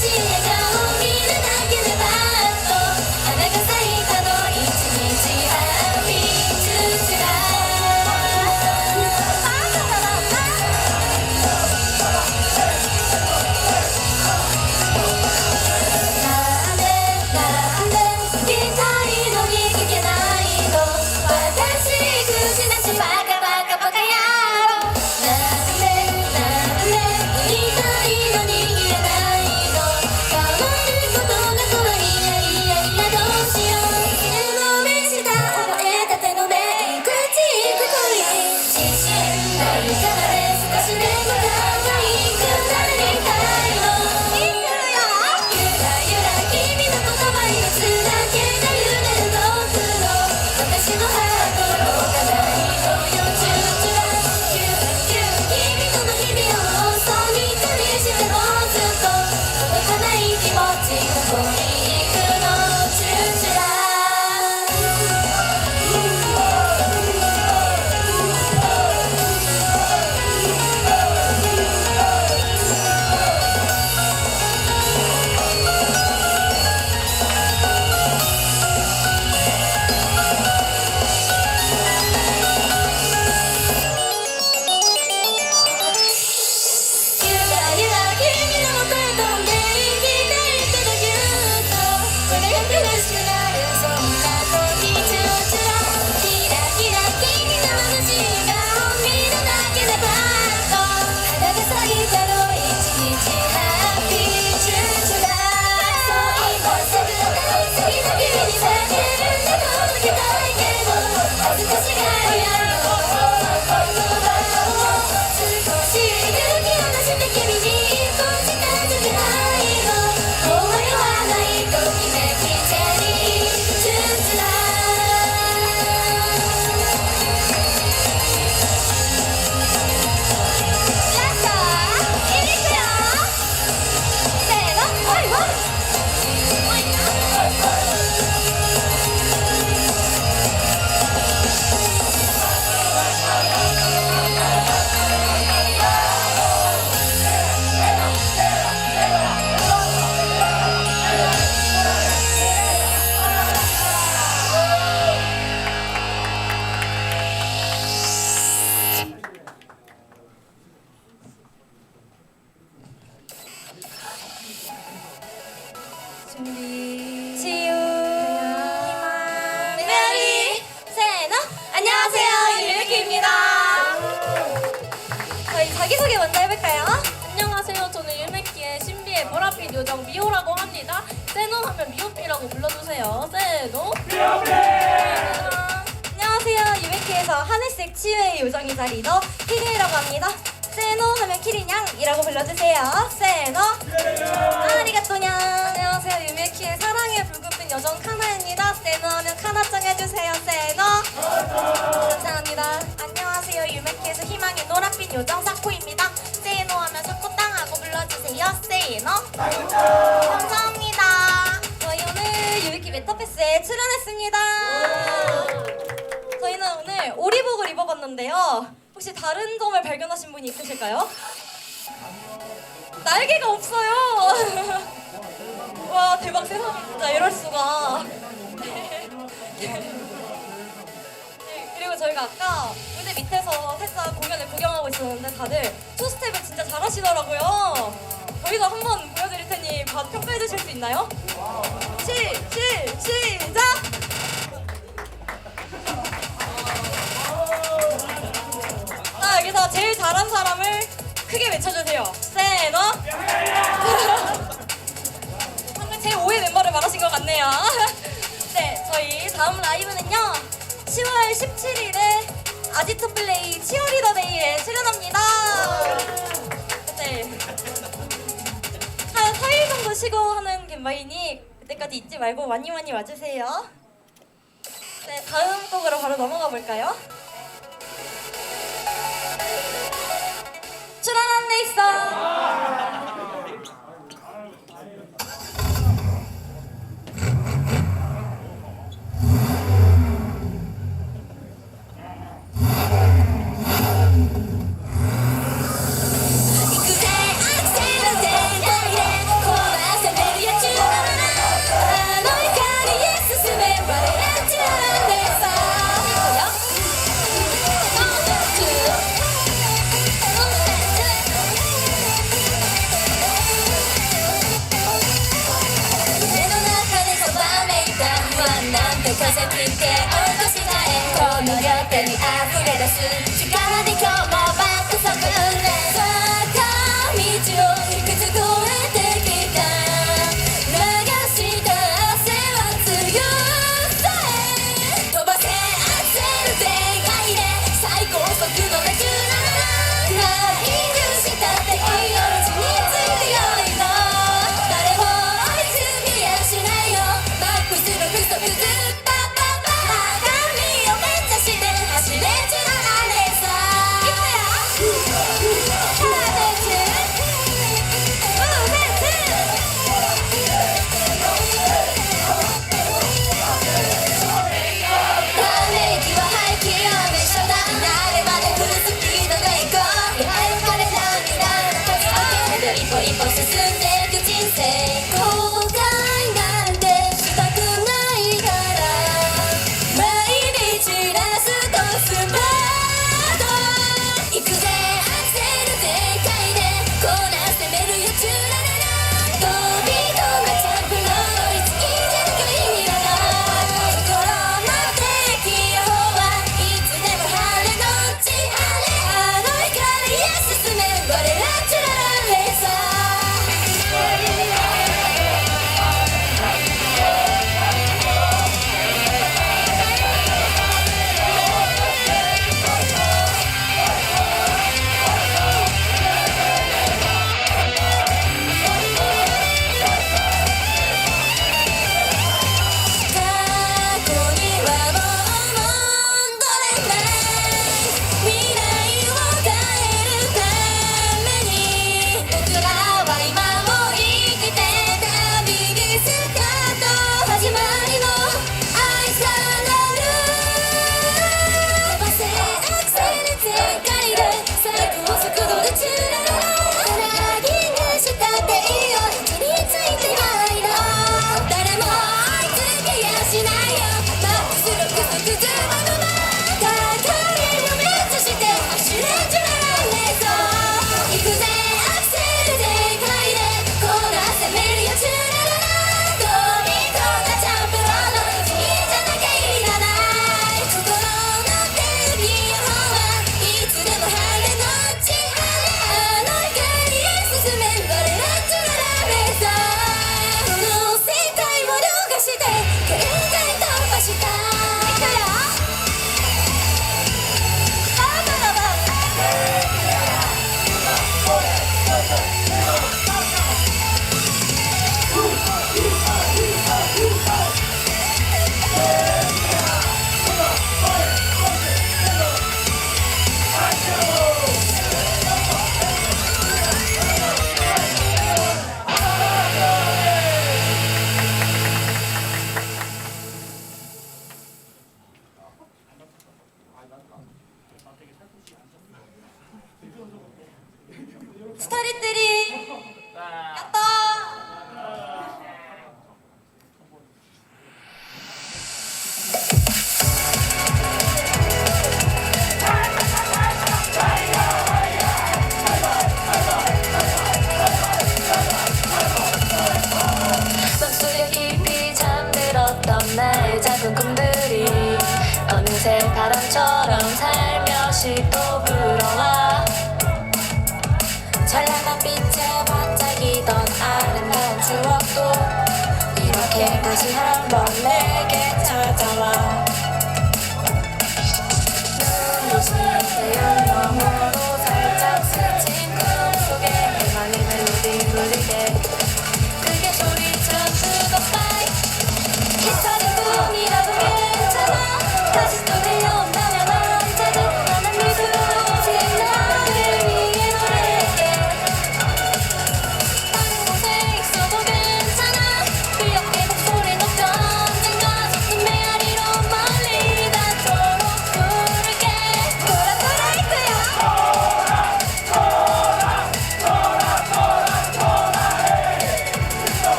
世界。 유메키의 보랏빛 요정 미호라고 합니다. 세노 하면 미호피라고 불러주세요. 세노. 미호피. 안녕하세요. 유메키에서 하늘색 치유의 요정이자 리더 키리라고 합니다. 세노 하면 키리냥이라고 불러주세요. 세노. 아리가또냥. 안녕하세요. 유메키의 사랑의 불꽃빛 요정 카나입니다. 세노 하면 카나짱 해주세요. 세노. 감사합니다. 안녕하세요. 유메키에서 희망의 노란빛 요정 사쿠입 감사합니다. 저희 오늘 유메키 메타페스에 출연했습니다. 저희는 오늘 오리복을 입어봤는데요. 혹시 다른 점을 발견하신 분이 있으실까요? 날개가 없어요. 와 대박 세상에 진짜 이럴 수가. 그리고 저희가 아까 무대 밑에서 살짝 공연을 구경하고 있었는데 다들 투 스텝을 진짜 잘하시더라고요. 저희도 한번 보여드릴 테니 봐- 평가해 주실 수 있나요? 시, 시, 시작! 자, 여기서 제일 잘한 사람을 크게 외쳐주세요. 세너. 방금 제 5의 멤버를 말하신 것 같네요. 네, 저희 다음 라이브는요. 10월 17일에 아지트 플레이 치어리더 데이에 출연합니다. 한 4일 정도 쉬고 하는 gem바이니 그때까지 잊지 말고 많이 많이 와주세요. 네, 다음 곡으로 바로 넘어가 볼까요? 출연한 데 있어.「 blessed. 이렇게 다시 한번 내게